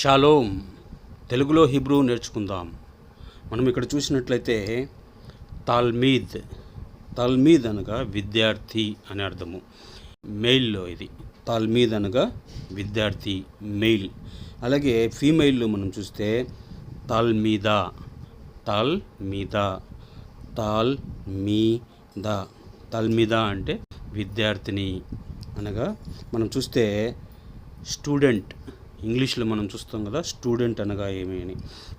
Shalom తెలుగులో Hebrew నేర్చుకుందాం. మనం ఇక్కడ చూసినట్లయితే తాల్మీద్ తాల్మీద్ అనగా విద్యార్థి అని అర్థము. మెయిల్లో ఇది. తాల్మీద్ అనగా విద్యార్థి మెయిల్ అలాగే ఫీమెయిల్లో మనం చూస్తే తాల్మీదా తాల్ మీదా తాల్ మీదా అంటే విద్యార్థిని అనగా మనం చూస్తే స్టూడెంట్ ఇంగ్లీష్లో మనం చూస్తాం కదా స్టూడెంట్ అనగా ఏమి అని.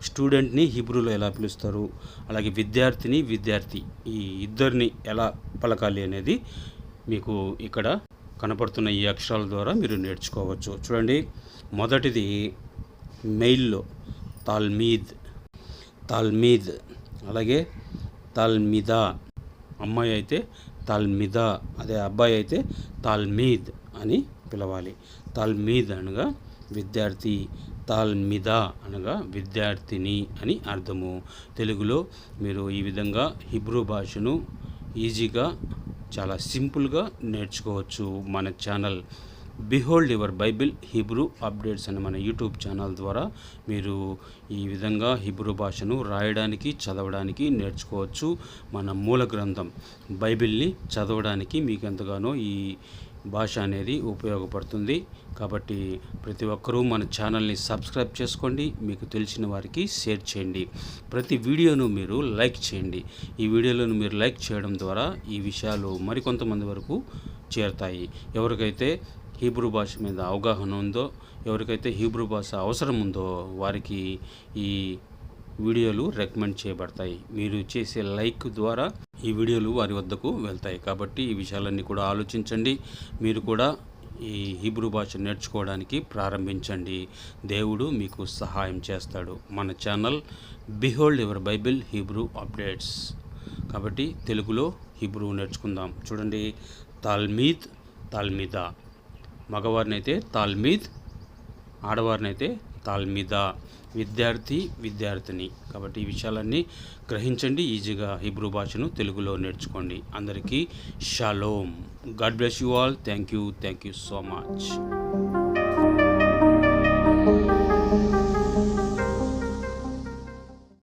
స్టూడెంట్ని హిబ్రూలో ఎలా పిలుస్తారు? అలాగే విద్యార్థిని విద్యార్థి ఈ ఇద్దరిని ఎలా పలకాలి అనేది మీకు ఇక్కడ కనపడుతున్న ఈ అక్షరాల ద్వారా మీరు నేర్చుకోవచ్చు. చూడండి మొదటిది మెయిల్లో తాల్మీద్ తాల్మీద్ అలాగే తాల్మిదా అమ్మాయి అయితే తాల్మిదా అదే అబ్బాయి అయితే తాల్మీద్ అని పిలవాలి. తాల్మీద్ అనగా విద్యార్థి తాల్మిదా అనగా విద్యార్థిని అని అర్థము. తెలుగులో మీరు ఈ విధంగా హిబ్రూ భాషను ఈజీగా చాలా సింపుల్గా నేర్చుకోవచ్చు మన channel. Behold your Bible Hebrew updates అనే మన యూట్యూబ్ ఛానల్ ద్వారా మీరు ఈ విధంగా హిబ్రూ భాషను రాయడానికి చదవడానికి నేర్చుకోవచ్చు. మన మూల గ్రంథం బైబిల్ని చదవడానికి మీకు ఎంతగానో ఈ భాష అనేది ఉపయోగపడుతుంది. కాబట్టి ప్రతి ఒక్కరూ మన ఛానల్ని సబ్స్క్రైబ్ చేసుకోండి. మీకు తెలిసిన వారికి షేర్ చేయండి. ప్రతి వీడియోను మీరు లైక్ చేయండి. ఈ వీడియోలను మీరు లైక్ చేయడం ద్వారా ఈ విషయాలు మరికొంతమంది వరకు చేరుతాయి. ఎవరికైతే హీబ్రూ భాష మీద అవగాహన ఉందో ఎవరికైతే హీబ్రూ భాష అవసరం ఉందో వారికి ఈ వీడియోలు రికమెండ్ చేయబడతాయి. మీరు చేసే లైక్ ద్వారా ఈ వీడియోలు వారి వద్దకు వెళ్తాయి. కాబట్టి ఈ విషయాలన్నీ కూడా ఆలోచించండి. మీరు కూడా ఈ హీబ్రూ భాష నేర్చుకోవడానికి ప్రారంభించండి. దేవుడు మీకు సహాయం చేస్తాడు. మన channel behold your Bible Hebrew updates. కాబట్టి తెలుగులో హిబ్రూ నేర్చుకుందాం. చూడండి తాల్మీద్ తాల్మీదా. మగవారినైతే తాల్మీద్ ఆడవారినైతే తాల్మీదా. విద్యార్థి విద్యార్థిని. కాబట్టి ఈ విషయాలన్నీ గ్రహించండి ఈజీగా హిబ్రూ భాషను తెలుగులో నేర్చుకోండి. అందరికీ shalom God bless you all. Thank you. Thank you so much.